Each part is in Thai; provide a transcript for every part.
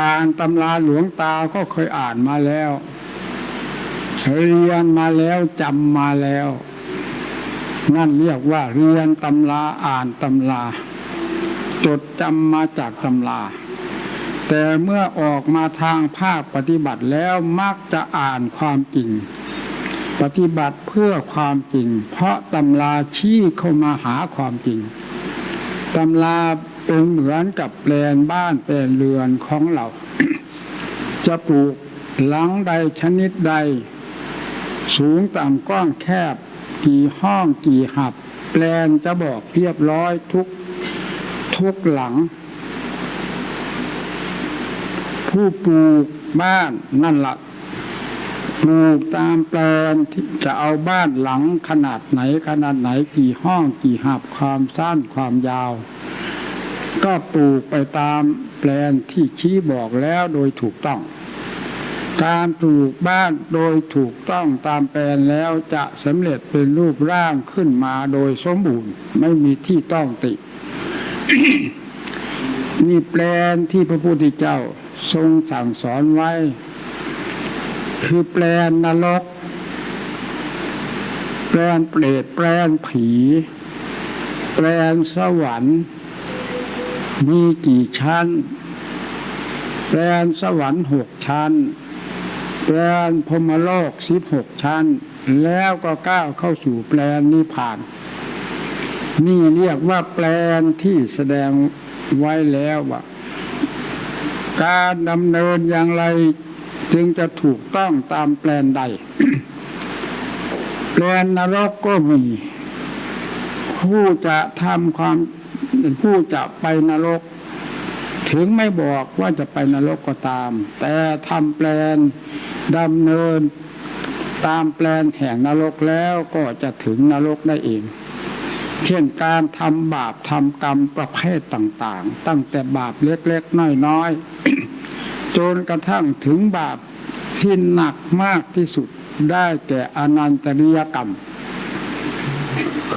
อ่านตำราหลวงตาก็เคยอ่านมาแล้ว เรียนมาแล้วจำมาแล้ว นั่นเรียกว่าเรียนตำราอ่านตำรา จดจำมาจากตำรา แต่เมื่อออกมาทางภาคปฏิบัติแล้วมักจะอ่านความจริง ปฏิบัติเพื่อความจริง เพราะตำราชี้เข้ามาหาความจริงตำรา เป็นเหมือนกับแปลนบ้านแปลนเรือนของเรา จะปลูกหลังใดชนิดใด สูงต่ำกว้างแคบ กี่ห้องกี่หับ แปลนจะบอกเรียบร้อยทุกทุกหลัง ผู้ปลูกบ้านนั่นละปลูกตามแปลนที่จะเอาบ้านหลังขนาดไหนขนาดไหนกี่ห้องกี่หับความสั้นความยาว ก็ปลูกไปตามแปลนที่ชี้บอกแล้วโดยถูกต้อง การปลูกบ้านโดยถูกต้องตามแปลนแล้วจะสำเร็จเป็นรูปร่างขึ้นมาโดยสมบูรณ์ไม่มีที่ต้องตินี่แปลนที่พระพุทธเจ้าทรงสั่งสอนไว้ คือแปลนนรก แปลนเปรตแปลนผี แปลนสวรรค์ มีกี่ชั้น แปลนสวรรค์หกชั้น แปลนพรมโลกสิบหกชั้น แล้วก็ก้าวเข้าสู่แปลนนิพพาน นี่เรียกว่าแปลนที่แสดงไว้แล้วว่า การดำเนินอย่างไรจึงจะถูกต้องตามแปลนใด แปลนนรกก็มี ผู้จะทำความ ผู้จะไปนรก ถึงไม่บอกว่าจะไปนรกก็ตาม แต่ทำแปลนดำเนินตามแปลนแห่งนรกแล้วก็จะถึงนรกได้เอง เช่นการทำบาปทำกรรมประเภทต่างๆ ตั้งแต่บาปเล็กๆ น้อยๆ จนกระทั่งถึงบาปที่หนักมากที่สุดได้แก่อนันตริยกรรม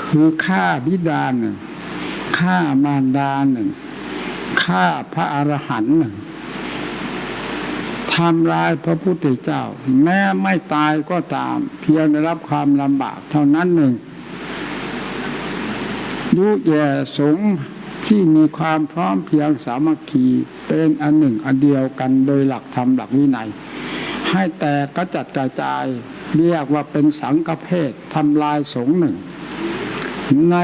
คือฆ่าบิดาหนึ่ง ฆ่ามารดาหนึ่งฆ่าพระอรหันต์หนึ่งทำลายพระพุทธเจ้า แม้ไม่ตายก็ตาม เพียงได้รับความลำบากเท่านั้นหนึ่งยุแย่สงที่มีความพร้อมเพียงสามัคคีเป็นอันหนึ่งอันเดียวกันโดยหลักธรรมหลักวินัย ให้แตกกระจัดกระจายเรียกว่าเป็นสังฆเพศทำลายสงหนึ่ง ใน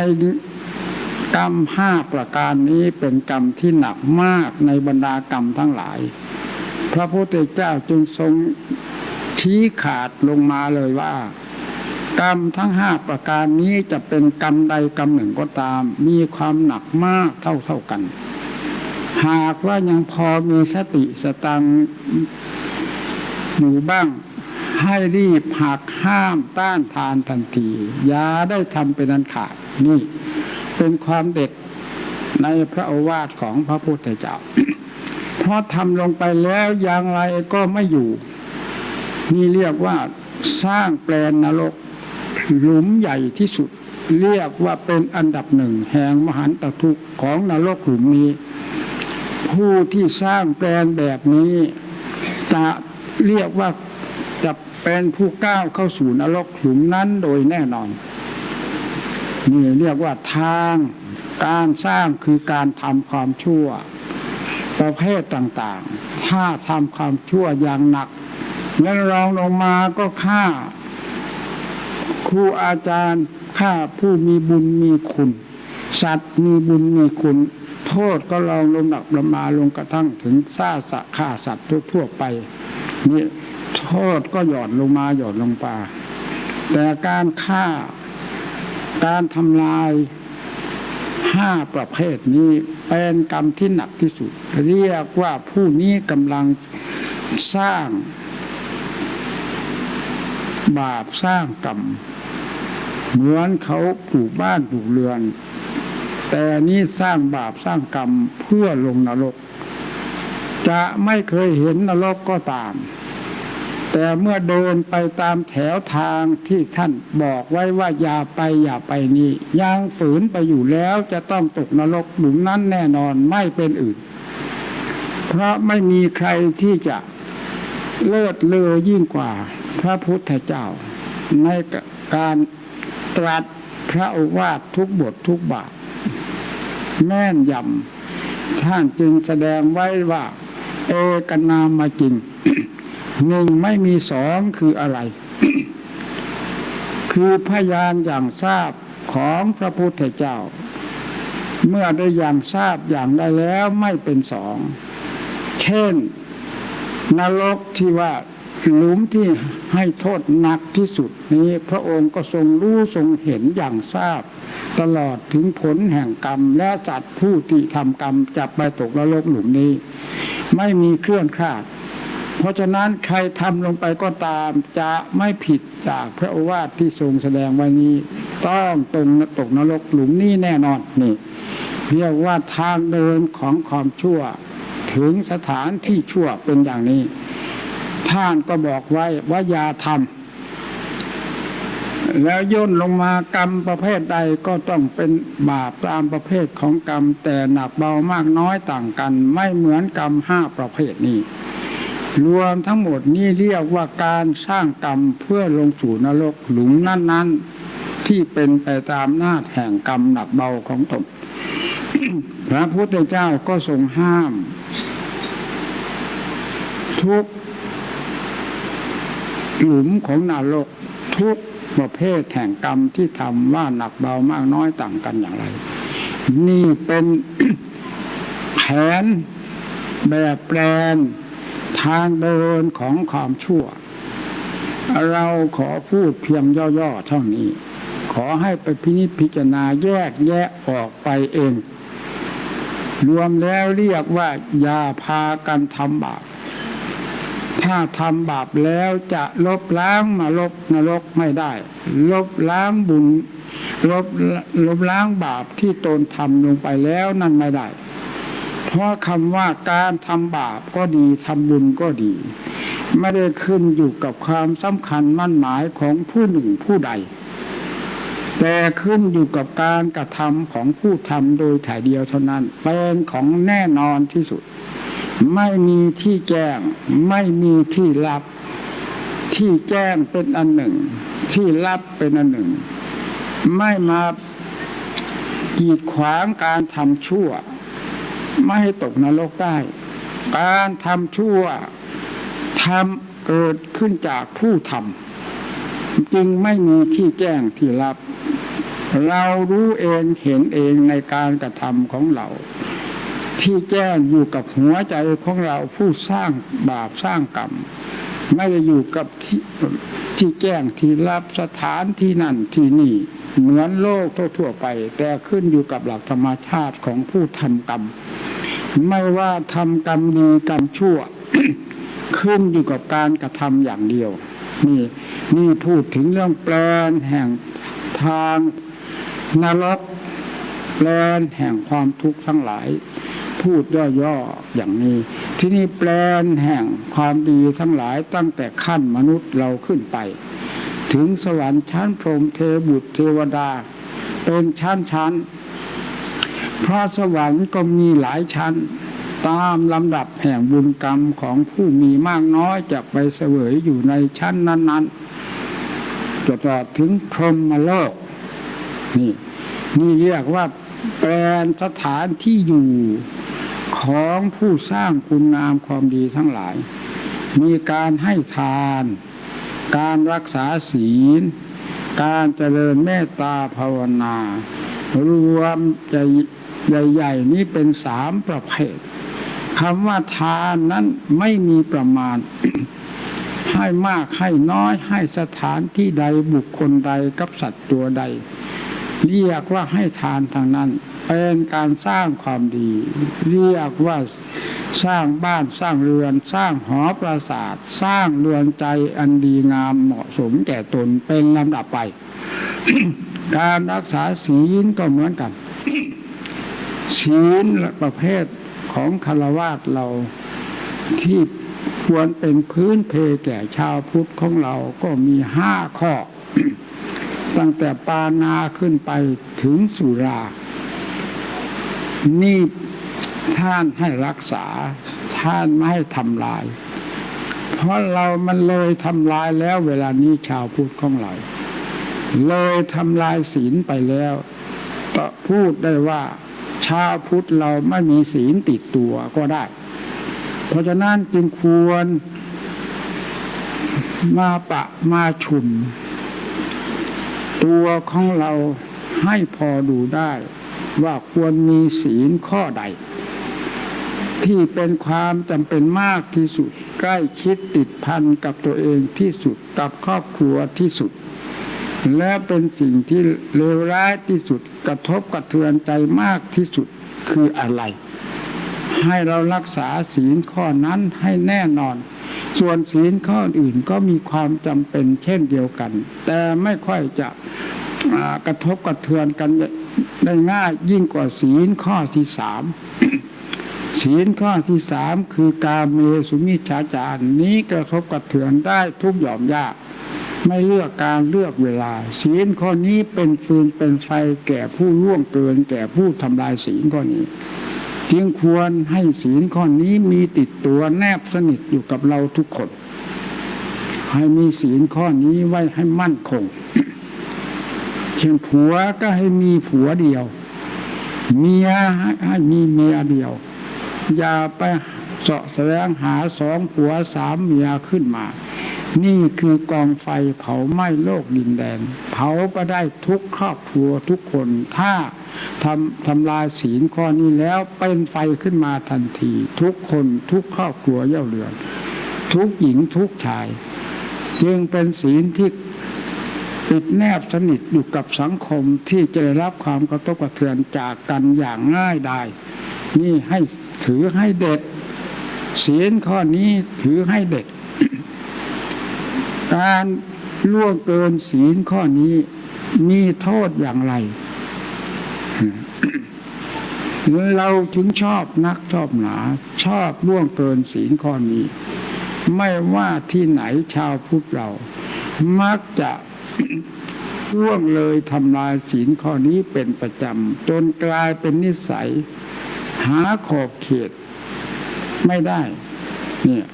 กรรมห้าประการนี้เป็นกรรมที่หนักมากในบรรดากรรมทั้งหลาย พระพุทธเจ้าจึงทรงชี้ขาดลงมาเลยว่า กรรมทั้งห้าประการนี้จะเป็นกรรมใดกรรมหนึ่งก็ตาม มีความหนักมากเท่าเท่ากัน หากว่ายังพอมีสติสตังอยู่บ้างให้รีบหักห้ามต้านทานทันที อย่าได้ทำเป็นอันขาดนี่ เป็นความเด็ดในพระโอวาทของพระพุทธเจ้า เพราะทำลงไปแล้วอย่างไรก็ไม่อยู่ นี่เรียกว่าสร้างแปลนนรกหลุมใหญ่ที่สุด เรียกว่าเป็นอันดับหนึ่งแห่งมหันตทุกข์ของนรกหลุมนี้ ผู้ที่สร้างแปลนแบบนี้จะเรียกว่าจะเป็นผู้ก้าวเข้าสู่นรกหลุมนั้นโดยแน่นอน นี่เรียกว่าทางการสร้างคือการทำความชั่ว ประเภทต่างๆ ถ้าทำความชั่วอย่างหนักแล้วรองลงมาก็ฆ่า ครูอาจารย์ฆ่าผู้มีบุญมีคุณ สัตว์มีบุญมีคุณ โทษก็ลองลงหนักประมาลงกระทั่งถึงฆ่าสัตว์ฆ่าสัตว์ทั่วๆไปนี่โทษก็หย่อนลงมาหย่อนลงไปแต่การฆ่า การทำลายห้าประเภทนี้เป็นกรรมที่หนักที่สุด เรียกว่าผู้นี้กำลังสร้าง บาปสร้างกรรมเหมือนเขาปลูกบ้านปลูกเรือน แต่นี้สร้างบาปสร้างกรรมเพื่อลงนรก จะไม่เคยเห็นนรกก็ตาม แต่เมื่อเดินไปตามแถวทางที่ท่านบอกไว้ว่าอย่าไปอย่าไปนี่ยังฝืนไปอยู่แล้วจะต้องตกนรกหลุมนั้นแน่นอนไม่เป็นอื่นเพเพราะไม่มีใครที่จะเลิศเลอยิ่งกว่าพระพุทธเจ้า ในการตรัสพระโอวาททุกบททุกบาท แม่นยำท่านจึงแสดงไว้ว่า เอกนามมาจริง หนึ่งไม่มีสองคืออะไร คือพยานอย่างทราบของพระพุทธเจ้า เมื่อได้อย่างทราบอย่างได้แล้วไม่เป็นสอง เช่น นรกที่ว่าหลุมที่ให้โทษหนักที่สุดนี้ พระองค์ก็ทรงรู้ทรงเห็นอย่างทราบ ตลอดถึงผลแห่งกรรม และสัตว์ผู้ที่ทำกรรมจะไปตกนรกหลุมนี้ ไม่มีเคลื่อนคลาด เพราะฉะนั้นใครทำลงไปก็ตามจะไม่ผิดจากพระโอวาทที่ทรงแสดงไว้นี้ ต้องตรงตกนรกหลุมนี้แน่นอนนี่เรียกว่าทางเดินของความชั่ว ถึงสถานที่ชั่วเป็นอย่างนี้ ท่านก็บอกไว้ว่าอย่าทำแล้วย่นลงมากรรมประเภทใดก็ต้องเป็นบาปตามประเภทของกรรม แต่หนักเบามากน้อยต่างกัน ไม่เหมือนกรรมห้าประเภทนี้ รวมทั้งหมดนี้เรียกว่าการสร้างกรรมเพื่อลงสู่นรกหลุมนั้น ๆ ที่เป็นไปตามหน้าแห่งกรรมหนักเบาของตนพระพุทธเจ้าก็ทรงห้าม ทุกหลุมของนรกทุกประเภทแห่งกรรมที่ทำว่าหนักเบามากน้อยต่างกันอย่างไร นี่เป็นแผนแบบแปลน ทางเดินของความชั่ว เราขอพูดเพียงย่อๆเท่านี้ ขอให้ไปพินิจพิจารณาแยกแยะออกไปเอง รวมแล้วเรียกว่าอย่าพากันทำบาปถ้าทำบาปแล้วจะลบล้างมาลบนรกไม่ได้ ลบล้างบุญลบลบล้างบาปที่ตนทำลงไปแล้วนั่นไม่ได้ เพราะคำว่าการทำบาปก็ดีทำบุญก็ดี ไม่ได้ขึ้นอยู่กับความสำคัญมั่นหมายของผู้หนึ่งผู้ใด แต่ขึ้นอยู่กับการกระทำของผู้ทำโดยถ่ายเดียวเท่านั้นเป็นของแน่นอนที่สุด ไม่มีที่แจ้ง ไม่มีที่ลับ ที่แจ้งเป็นอันหนึ่ง ที่ลับเป็นอันหนึ่ง ไม่มากีดขวางการทำชั่ว ไม่ให้ตกนรกได้ การทำชั่วทำเกิดขึ้นจากผู้ทำจึงไม่มีที่แจ้งที่ลับ เรารู้เองเห็นเองในการกระทำของเรา ที่แจ้งอยู่กับหัวใจของเราผู้สร้างบาปสร้างกรรมไม่ได้อยู่กับที่ที่แจ้งที่รับสถานที่นั่นที่นี่เหมือนโลกทั่วๆไป แต่ขึ้นอยู่กับหลักธรรมชาติของผู้ทำกรรม ไม่ว่าทำกรรมดีกรรมชั่ว ขึ้นอยู่กับการกระทำอย่างเดียว นี่นี่พูดถึงเรื่องแปลนแห่งทางนรกแปลนแห่งความทุกข์ทั้งหลาย พูดย่อๆอย่างนี้ ที่นี่แปลนแห่งความดีทั้งหลายตั้งแต่ขั้นมนุษย์เราขึ้นไป ถึงสวรรค์ชั้นพรหมเทบุตรเทวดา เป็นชั้นชั้น พราะสวรรค์ก็มีหลายชั้น ตามลำดับแห่งบุญกรรมของผู้มีมากน้อยจะไปเสวยอยู่ในชั้นนั้น ๆ จนตลอดถึงพรหมโลก นี่นี่เรียกว่าแปลนสถานที่อยู่ของผู้สร้างคุณงามความดีทั้งหลาย มีการให้ทาน การรักษาศีล การเจริญเมตตาภาวนารวมใจ ใหญ่ ๆ นี้เป็นสามประเภทคำว่าทานนั้นไม่มีประมาณ ให้มากให้น้อยให้สถานที่ใดบุคคลใดกับสัตว์ตัวใด เรียกว่าให้ทานทางนั้น เป็นการสร้างความดี เรียกว่าสร้างบ้านสร้างเรือน สร้างหอปราสาท สร้างเรือนใจอันดีงามเหมาะสมแก่ตนเป็นลำดับไป การรักษาศีลก็เหมือนกัน ศีลประเภทของคารวาสเราที่ควรเป็นพื้นเพแก่ชาวพุทธของเราก็มีห้าข้อ ตั้งแต่ปานาขึ้นไปถึงสุรา นี่ท่านให้รักษาทท่านไม่ให้ทำลาย เพราะเรามันเลยทำลายแล้วเวลานี้ชาวพุทธของเรา เลยทำลายศีลไปแล้วก็พูดได้ว่า ชาวพุทธเราไม่มีศีลติดตัวก็ได้ เพราะฉะนั้นจึงควรมาปะมาชุม ตัวของเราให้พอดูได้ ว่าควรมีศีลข้อใด ที่เป็นความจำเป็นมากที่สุด ใกล้ชิดติดพันกับตัวเองที่สุดกับครอบครัวที่สุด และเป็นสิ่งที่เลวร้ายที่สุดกระทบกระเทือนใจมากที่สุดคืออะไร ให้เรารักษาศีลข้อนั้นให้แน่นอน ส่วนศีลข้ออื่นก็มีความจำเป็นเช่นเดียวกัน แต่ไม่ค่อยจะกระทบกระเทือนกันได้ง่ายยิ่งกว่าศีลข้อที่สามศีลข้อที่สามคือการเมสุมิชฌาจารนี้กระทบกระเทือนได้ทุกหย่อมยาก ไม่เลือกการเลือกเวลา ศีลข้อนี้เป็นฟืนเป็นไฟแก่ผู้ล่วงเกิน แก่ผู้ทำลายศีลข้อนี้จึงควรให้ศีลข้อนี้มีติดตัวแนบสนิทอยู่กับเราทุกคน ให้มีศีลข้อนี้ไว้ให้มั่นคงเช่นผัวก็ให้มีผัวเดียว เมียให้ให้มีเมียเดียว อย่าไปเสาะแสวงหาสองผัวสามเมียขึ้นมา นี่คือกองไฟเผาไหม้โลกดินแดน เผาก็ได้ทุกครอบครัวทุกคน ถ้าทำทำลายศีลข้อนี้แล้วเป็นไฟขึ้นมาทันที ทุกคนทุกครอบครัวเย่าเรือน ทุกหญิงทุกชาย จึงเป็นศีลที่ติดแนบสนิทอยู่กับสังคมที่จะได้รับความกระทบกระเทือนจากกันอย่างง่ายได้นี่ให้ถือให้เด็ดศีลข้อนี้ถือให้เด็ด การล่วงเกินศีลข้อนี้มีโทษอย่างไร เราถึงชอบนักชอบหนา ชอบล่วงเกินศีลข้อนี้ ไม่ว่าที่ไหนชาวพุทธเรา มักจะล่วงเลยทำลายศีลข้อนี้เป็นประจำ จนกลายเป็นนิสัย หาขอบเขตไม่ได้ เนี่ย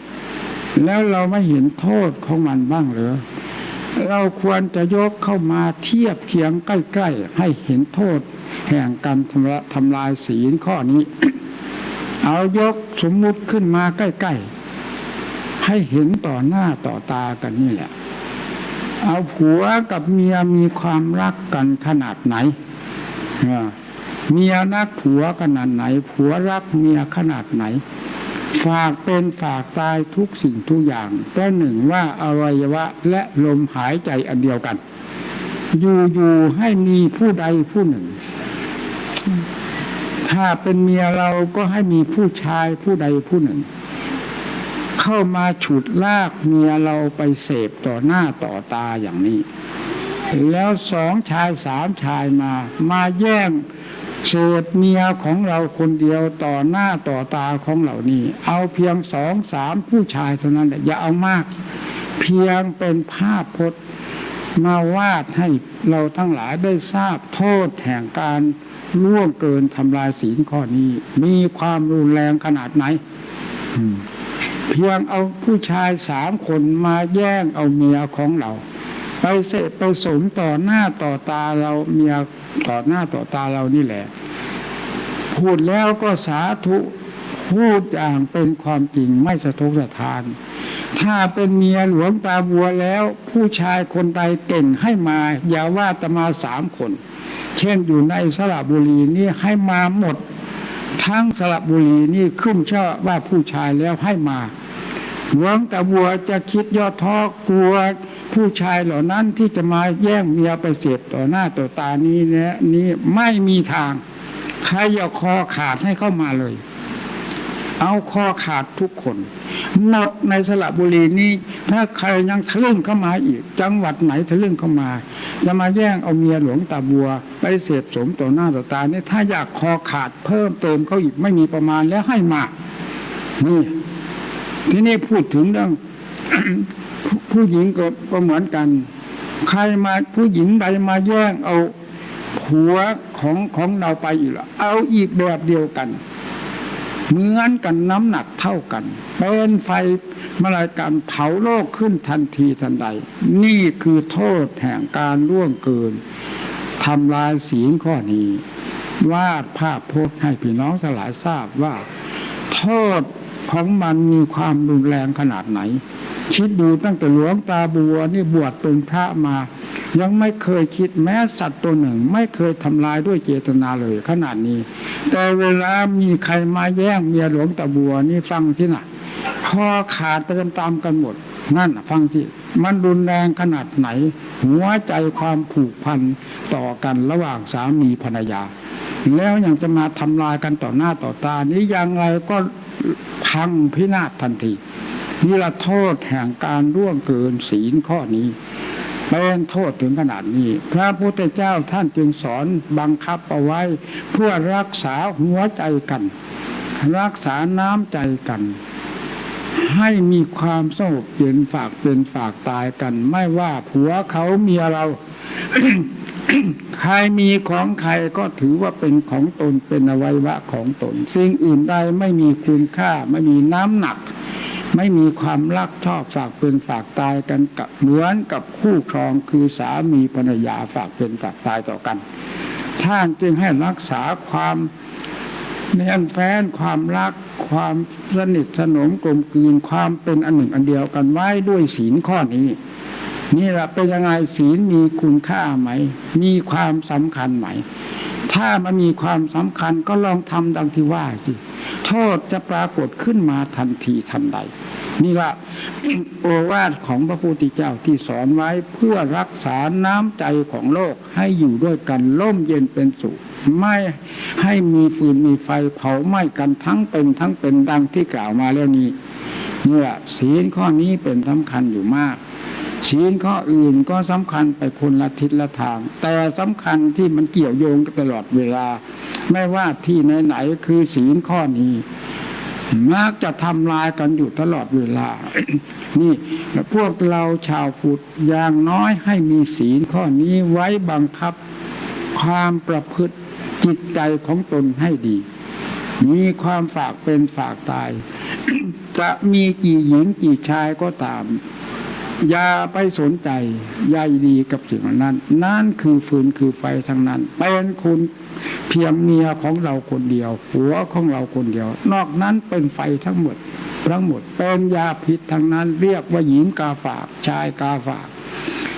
แล้วเราไม่เห็นโทษของมันบ้างหรือเราควรจะยกเข้ามาเทียบเคียงใกล้ๆ ให้เห็นโทษ แห่งการทำละทำลายศีลข้อนี้ เอายกสมมุติขึ้นมาใกล้ๆ ให้เห็นต่อหน้าต่อตากันนี่แหละ เอาผัวกับเมียมีความรักกันขนาดไหนอ่าเมียรักผัวขนาดไหน ผัวรักเมียขนาดไหน ฝากเป็นฝากตายทุกสิ่งทุกอย่างประหนึ่งว่าอวัยวะและลมหายใจอันเดียวกัน อยู่อยู่ให้มีผู้ใดผู้หนึ่ง ถ้าเป็นเมียเราก็ให้มีผู้ชายผู้ใดผู้หนึ่ง เข้ามาฉุดลากเมียเราไปเสพต่อหน้าต่อตาอย่างนี้ แล้วสองชายสามชายมา มาแย่ง เสพเมียของเราคนเดียวต่อหน้าต่อตาของเหล่านี้ เอาเพียงสองสามผู้ชายเท่านั้นแหละอย่าเอามาก เพียงเป็นภาพพจน์มาวาดให้เราทั้งหลายได้ทราบโทษแห่งการล่วงเกินทำลายศีลข้อนี้ มีความรุนแรงขนาดไหนเพียงเอาผู้ชายสามคนมาแย่งเอาเมียของเรา ไปเสพไปสมต่อหน้าต่อตาเราเมีย ต่อหน้าต่อตาเรานี่แหละ พูดแล้วก็สาธุพูดอย่างเป็นความจริงไม่สะทกสะทาน ถ้าเป็นเมียหลวงตาบัวแล้ว ผู้ชายคนใดเก่งให้มา อย่าว่าแต่มาสามคน เช่นอยู่ในสระบุรีนี่ให้มาหมด ทั้งสระบุรีนี่ขึ้นชื่อว่าผู้ชายแล้วให้มาหลวงตาบัวจะคิดยอดท้อกลัว ผู้ชายเหล่านั้นที่จะมาแย่งเมียไปเสพต่อหน้าต่อตานี้เนี่ยนี้ไม่มีทาง ใครอย่าคอขาดให้เข้ามาเลย เอาคอขาดทุกคนหมดในสระบุรีนี้ ถ้าใครยังทะลึ่งเข้ามาอีก จังหวัดไหนทะลึ่งเข้ามา จะมาแย่งเอาเมียหลวงตาบัว ไปเสพสมต่อหน้าต่อตาเนี่ยถ้าอยากคอขาดเพิ่มเติมเขาอีกไม่มีประมาณแล้วให้มานี่ที่นี่พูดถึงเรื่อง ผู้หญิงก็ก็เหมือนกัน ใครมาผู้หญิงใดมาแย่งเอาผัวของของเราไปอีกละเอาอีกแบบเดียวกันเหมือนกันน้ำหนักเท่ากัน เป็นไฟมื่อไรการเผาโลกขึ้นทันทีทันใด นี่คือโทษแห่งการล่วงเกินทำลายศีลข้อนี้ วาดภาพโพจน์ให้พี่น้องทั้งหลายทราบว่า โทษของมันมีความรุนแรงขนาดไหน คิดดูตั้งแต่หลวงตาบัวนี่บวชเป็นพระมา ยังไม่เคยคิดแม้สัตว์ตัวหนึ่ง ไม่เคยทำลายด้วยเจตนาเลยขนาดนี้ แต่เวลามีใครมาแย่งเมียหลวงตาบัวนี่ฟังที่น่ะคอขาดไปตามๆกันหมด นั่นฟังที่มันรุนแรงขนาดไหน หัวใจความผูกพันต่อกันระหว่างสามีภรรยา แล้วยังจะมาทำลายกันต่อหน้าต่อตานี้ยังไงก็พังพินาศทันที นี่ละโทษแห่งการร่วงเกินศีลข้อนี้เป็นโทษถึงขนาดนี้ พระพุทธเจ้าท่านจึงสอนบังคับเอาไว้ เพื่อรักษาหัวใจกัน รักษาน้ำใจกัน ให้มีความสงบเย็นฝากเป็นฝากตายกัน ไม่ว่าผัวเขาเมียเรา ใครมีของใครก็ถือว่าเป็นของตนเป็นอวัยวะของตน สิ่งอื่นใดไม่มีคุณค่าไม่มีน้ำหนัก ไม่มีความรักชอบฝากเป็นฝากตายกันกับเหมือนกับคู่ครองคือสามีภรรยาฝากเป็นฝากตายต่อกัน ท่านจึงให้รักษาความแน่นแฟ้นความรักความสนิทสนมกลมกลืนความเป็นอันหนึ่งอันเดียวกันไว้ด้วยศีลข้อนี้ นี่แหละเป็นยังไงศีลมีคุณค่าไหม มีความสำคัญไหม ถ้ามันมีความสำคัญก็ลองทำดังที่ว่าสิ โทษจะปรากฏขึ้นมาทันทีทันใด นี่ละโอวาทของพระพุทธเจ้าที่สอนไว้เพื่อรักษาน้ำใจของโลกให้อยู่ด้วยกันร่มเย็นเป็นสุขไม่ให้มีฟืนมีไฟเผาไหม้กันทั้งเป็นทั้งเป็นดังที่กล่าวมาแล้วนี้เนี่ยศีลข้อนี้เป็นสำคัญอยู่มากศีลข้ออื่นก็สำคัญไปคนละทิศละทาง แต่สำคัญที่มันเกี่ยวโยงกันตลอดเวลา ไม่ว่าที่ไหนๆคือศีลข้อนี้มักจะทำลายกันอยู่ตลอดเวลา นี่พวกเราชาวพุทธอย่างน้อยให้มีศีลข้อนี้ไว้บังคับความประพฤติจิตใจของตนให้ดี มีความฝากเป็นฝากตาย จะมีกี่หญิงกี่ชายก็ตาม อย่าไปสนใจใยดีกับสิ่งนั้น นั่นคือฟืนคือไฟทั้งนั้น เป็นคุณ เพียงเมียของเราคนเดียว หัวของเราคนเดียว นอกนั้นเป็นไฟทั้งหมด ทั้งหมดเป็นยาพิษทั้งนั้นเรียกว่าหญิงกาฝาก ชายกาฝาก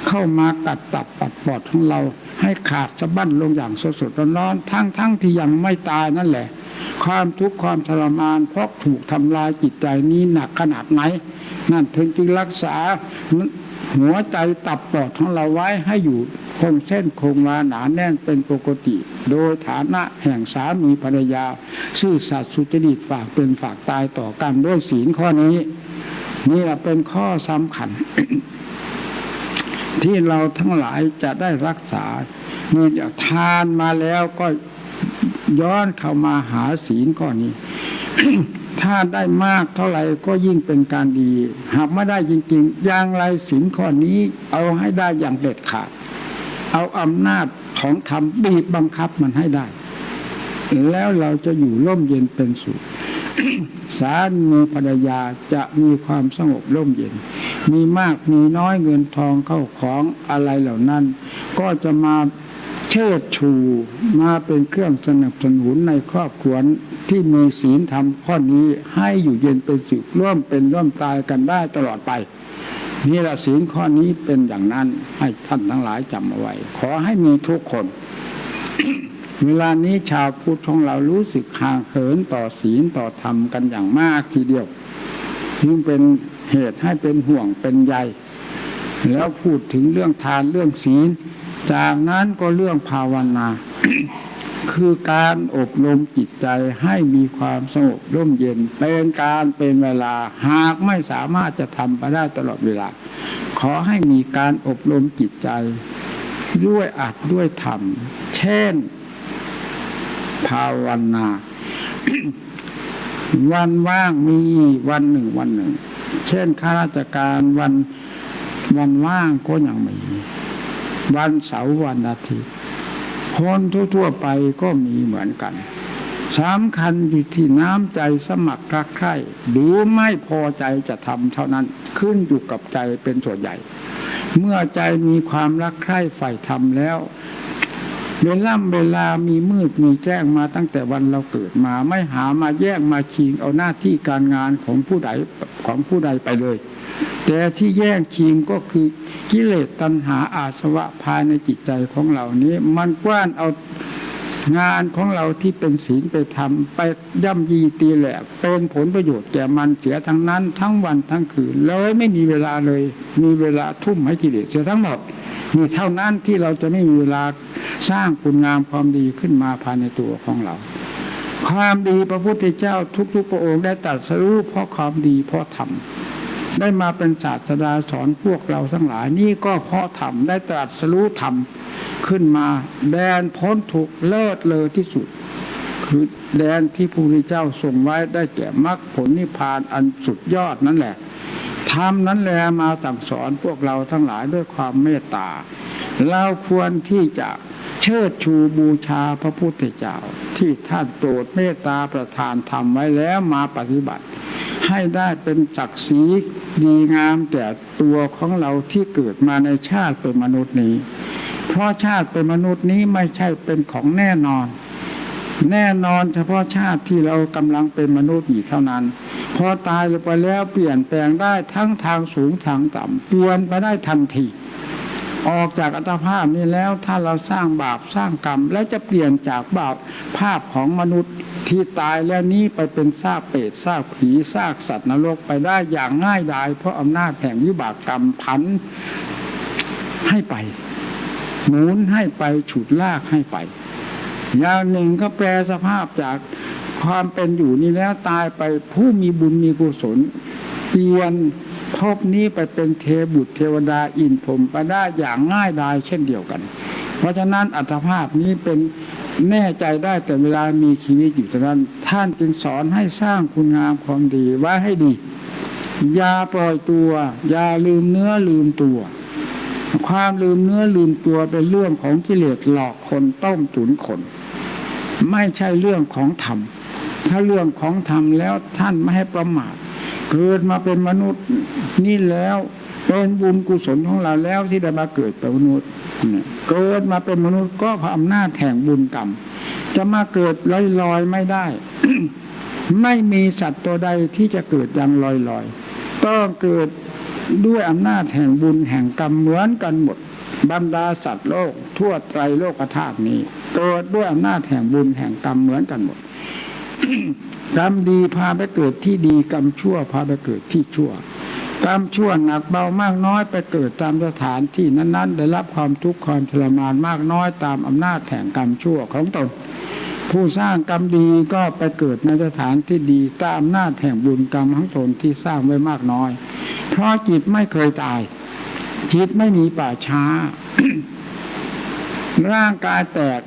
เข้ามากัดตับปัดปอดของเราให้ขาดสะบั้นลงอย่างสดสดร้อนๆทั้งทั้งที่ยังไม่ตายนั่นแหละ ความทุกข์ความทรมานเพราะถูกทำลายจิตใจนี้หนักขนาดไหน นั่นถึงจึงรักษา หัวใจตับปอดของเราไว้ให้อยู่คงเส้นคงวาหนาแน่นเป็นปกติ โดยฐานะแห่งสามีภรรยา ซื่อสัตย์สุจริตฝากเป็นฝากตายต่อกันด้วยศีลข้อนี้ นี่แหละเป็นข้อสำคัญ ที่เราทั้งหลายจะได้รักษามีจากทานมาแล้วก็ย้อนเข้ามาหาศีลข้อนี้ ถ้าได้มากเท่าไหร่ก็ยิ่งเป็นการดี หากไม่ได้จริงๆ อย่างไรศีลข้อนี้เอาให้ได้อย่างเด็ดขาด เอาอำนาจของธรรมบีบบังคับมันให้ได้ แล้วเราจะอยู่ร่มเย็นเป็นสุขสามีภรรยาจะมีความสงบร่มเย็น มีมากมีน้อยเงินทองเข้าของอะไรเหล่านั้น ก็จะมาเชิดชูมาเป็นเครื่องสนับสนุนในครอบครัว ที่มีศีลธรรมข้อนี้ให้อยู่เย็นเป็นสุขร่วมเป็นร่วมตายกันได้ตลอดไปนี่แหละศีลข้อนี้เป็นอย่างนั้นให้ท่านทั้งหลายจำเอาไว้ ขอให้มีทุกคน เวลานี้ชาวพุทธของเรารู้สึกห่างเหินต่อศีลต่อธรรมกันอย่างมากทีเดียวจึงเป็นเหตุให้เป็นห่วงเป็นใยแล้วพูดถึงเรื่องทานเรื่องศีล จากนั้นก็เรื่องภาวนา คือการอบรมจิตใจให้มีความสงบร่มเย็น เป็นการเป็นเวลาหากไม่สามารถจะทำไปได้ตลอดเวลา ขอให้มีการอบรมจิตใจ ด้วยอัดด้วยธรรม เช่น ภาวนา วันว่างมีวันหนึ่งวันหนึ่ง เช่นข้าราชการวันวันว่างก็ยังมีวันเสาร์วันอาทิตย์ คนทั่วๆไปก็มีเหมือนกันสำคัญอยู่ที่น้ำใจสมัครรักใคร่หรือไม่พอใจจะทำเท่านั้นขึ้นอยู่กับใจเป็นส่วนใหญ่ เมื่อใจมีความรักใคร่ฝ่ธรรมแล้วเวลาเวลามีมืดมีแจ้งมาตั้งแต่วันเราเกิดมา ไม่หามาแย่งมาชิงเอาหน้าที่การงานของผู้ใดของผู้ใดไปเลย แต่ที่แย่งชิงก็คือกิเลสตัณหาอาสวะภายในจิตใจของเรานี้ มันกว้านเอางานของเราที่เป็นศีลไปทำไปย่ำยีตีแหลกเป็นผลประโยชน์แก่มันเสียทั้งนั้น ทั้งวันทั้งคืนเลยไม่มีเวลาเลย มีเวลาทุ่มให้กิเลสเสียทั้งหมดมีเท่านั้นที่เราจะไม่มีเวลาสร้างคุณงามความดีขึ้นมาภายในตัวของเรา ความดีพระพุทธเจ้าทุกๆพระองค์ได้ตรัสรู้เพราะความดีเพราะธรรม ได้มาเป็นศาสดาสอนพวกเราทั้งหลายนี่ก็เพราะธรรมได้ตรัสรู้ธรรมขึ้นมา แดนพ้นทุกเลิศเลอที่สุด คือแดนที่พระพุทธเจ้าทรงไว้ได้แก่มรรคผลนิพพานอันสุดยอดนั่นแหละธรรมนั้นแหละมาสั่งสอนพวกเราทั้งหลายด้วยความเมตตาเราควรที่จะเชิดชูบูชาพระพุทธเจ้า ที่ท่านโปรดเมตตาประทานธรรมไว้แล้วมาปฏิบัติ ให้ได้เป็นศักดิ์ศรีดีงามแก่ตัวของเราที่เกิดมาในชาติเป็นมนุษย์นี้ เพราะชาติเป็นมนุษย์นี้ไม่ใช่เป็นของแน่นอน แน่นอนเฉพาะชาติที่เรากำลังเป็นมนุษย์อยู่เท่านั้น พอตายไปแล้วเปลี่ยนแปลงได้ทั้งทางสูงทางต่ำเปลี่ยนไปได้ทันที ออกจากอัตภาพนี้แล้วถ้าเราสร้างบาปสร้างกรรม แล้วจะเปลี่ยนจากบาปภาพของมนุษย์ที่ตายแล้วนี้ไปเป็นซากเปรตซากผีซากสัตว์นรกไปได้อย่างง่ายดาย เพราะอำนาจแห่งวิบากกรรมพันให้ไปหมุนให้ไปฉุดลากให้ไป อย่างหนึ่งก็แปลสภาพจากความเป็นอยู่นี้แล้วตายไปผู้มีบุญมีกุศลเปลี่ยน ภพนี้ไปเป็นเทบุตรเทวดาอินพรมไปได้อย่างง่ายดายเช่นเดียวกัน เพราะฉะนั้นอัตภาพนี้เป็นแน่ใจได้แต่เวลามีชีวิตอยู่เท่านั้น ท่านจึงสอนให้สร้างคุณงามความดีไว้ให้ดีอย่าปล่อยตัวอย่าลืมเนื้อลืมตัว ความลืมเนื้อลืมตัวเป็นเรื่องของกิเลสหลอกคนต้มตุนคน ไม่ใช่เรื่องของธรรมถ้าเรื่องของธรรมแล้วท่านไม่ให้ประมาท เกิดมาเป็นมนุษย์นี่แล้วเป็นบุญกุศลของเราแล้วที่ได้มาเกิดเป็นมนุษย์เนี่ยเกิดมาเป็นมนุษย์ก็พระอำนาจแห่งบุญกรรม จะมาเกิดลอยๆไม่ได้ ไม่มีสัตว์ตัวใดที่จะเกิดอย่างลอยๆต้องเกิดด้วยอำนาจแห่งบุญแห่งกรรมเหมือนกันหมดบรรดาสัตว์โลกทั่วไตรโลกธาตุนี้เกิดด้วยอำนาจแห่งบุญแห่งกรรมเหมือนกันหมด กรรมดีพาไปเกิดที่ดีกรรมชั่วพาไปเกิดที่ชั่วกรรมชั่วหนักเบามากน้อยไปเกิดตามสถานที่นั้นๆ ได้รับความทุกข์ความทรมานมากน้อยตามอำนาจแห่งกรรมชั่วของตนผู้สร้างกรรมดีก็ไปเกิดในสถานที่ดีตามอำนาจแห่งบุญกรรมของตนที่สร้างไว้มากน้อย เพราะจิตไม่เคยตาย จิตไม่มีป่าช้า ร่างกายแตก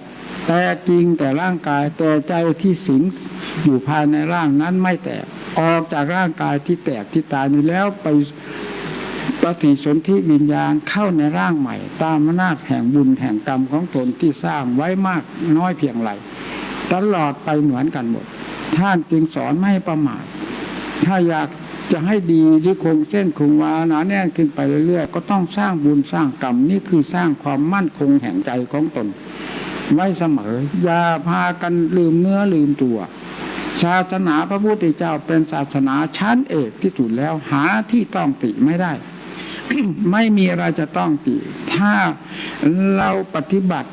แตกจริงแต่ร่างกายแต่ใจที่สิง อยู่ภายในร่างนั้นไม่แตก ออกจากร่างกายที่แตกที่ตายนี้แล้วไปปฏิสนธิวิญญาณเข้าในร่างใหม่ ตามอำนาจแห่งบุญแห่งกรรมของตนที่สร้างไว้มากน้อยเพียงไรตลอดไปเหมือนกันหมด ท่านจึงสอนไม่ให้ประมาทถ้าอยากจะให้ดีหรือคงเส้นคงวาหนาแน่นขึ้นไปเรื่อยๆ ก็ต้องสร้างบุญสร้างกรรมนี่คือสร้างความมั่นคงแห่งใจของตน ไว้เสมออย่าพากันลืมเนื้อลืมตัว ศาสนาพระพุทธเจ้าเป็นศาสนาชั้นเอกที่สุดแล้วหาที่ต้องติไม่ได้ ไม่มีอะไรจะต้องติ ถ้าเราปฏิบัติ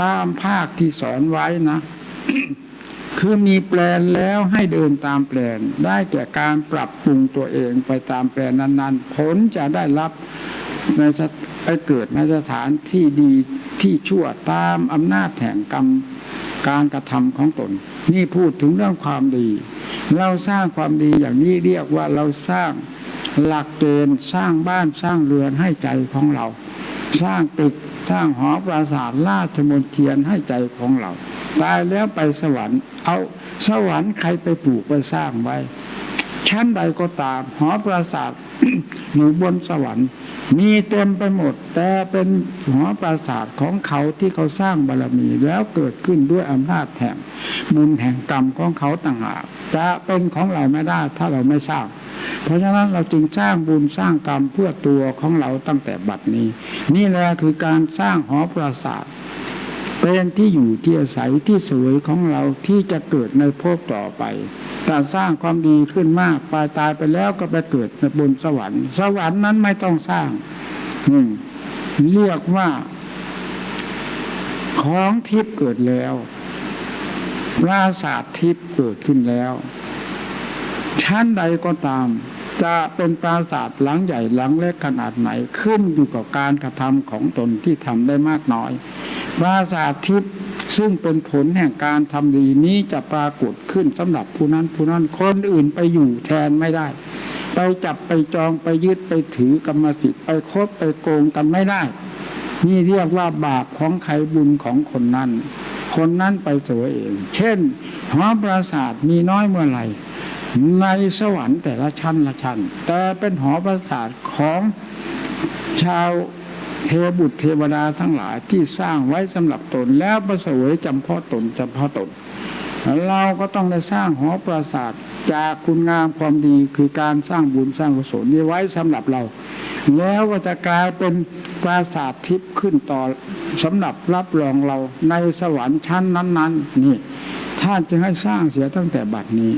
ตามภาคที่สอนไว้นะ คือมีแปลนแล้วให้เดินตามแปลน ได้แก่การปรับปรุงตัวเองไปตามแปลนนั้นๆ ผลจะได้รับในสถไปเกิดในสถานที่ดีที่ชั่วตามอำนาจแห่งกรรม การกระทำของตน นี่พูดถึงเรื่องความดี เราสร้างความดีอย่างนี้เรียกว่าเราสร้างหลักเกณฑ์สร้างบ้านสร้างเรือนให้ใจของเรา สร้างตึกสร้างหอปราสาทราชมนเทียนให้ใจของเรา ตายแล้วไปสวรรค์ เอาสวรรค์ใครไปปลูกไปสร้างไว้ชั้นใดก็ตาม หอปราสาท อยู่บนสวรรค์ มีเต็มไปหมด แต่เป็นหอปราสาทของเขาที่เขาสร้างบารมีแล้วเกิดขึ้นด้วยอำนาจแห่งบุญแห่งกรรมของเขาต่างหากจะเป็นของเราไม่ได้ถ้าเราไม่สร้าง เพราะฉะนั้นเราจึงสร้างบุญสร้างกรรมเพื่อตัวของเราตั้งแต่บัดนี้ นี่แหละคือการสร้างหอปราสาทเป็นที่อยู่ที่อาศัยที่สวยของเราที่จะเกิดในภพต่อไป การสร้างความดีขึ้นมากปลายตายไปแล้วก็ไปเกิดในบนสวรรค์ สวรรค์นั้นไม่ต้องสร้างอืมเรียกว่า ของทิพย์เกิดแล้วปราสาททิพย์เกิดขึ้นแล้ว ชั้นใดก็ตาม จะเป็นปราสาทหลังใหญ่หลังเล็กขนาดไหนขึ้นอยู่กับการกระทำของตนที่ทำได้มากน้อยปราสาททิพย์ ซึ่งเป็นผลแห่งการทำดีนี้จะปรากฏขึ้นสำหรับผู้นั้นผู้นั้นคนอื่นไปอยู่แทนไม่ได้ ไปจับไปจองไปยึดไปถือกรรมสิทธิ์ไปคบไปโกงกันไม่ได้ นี่เรียกว่าบาปของใครบุญของคนนั้น คนนั้นไปสวยเอง เช่นหอปราสาทมีน้อยเมื่อไหร่ในสวรรค์แต่ละชั้นละชั้นแต่เป็นหอปราสาทของชาว เทวบุตรเทวดาทั้งหลายที่สร้างไว้สำหรับตนแล้วประเสวยจำเพาะตนจำเพาะตน เราก็ต้องได้สร้างหอปราสาทจากคุณงามความดีคือการสร้างบุญสร้างกุศลนี้ไว้สำหรับเรา แล้วก็จะกลายเป็นปราสาททิพย์ขึ้นต่อสำหรับรับรองเราในสวรรค์ชั้นนั้น ๆ นี่ท่านจึงให้สร้างเสียตั้งแต่บัดนี้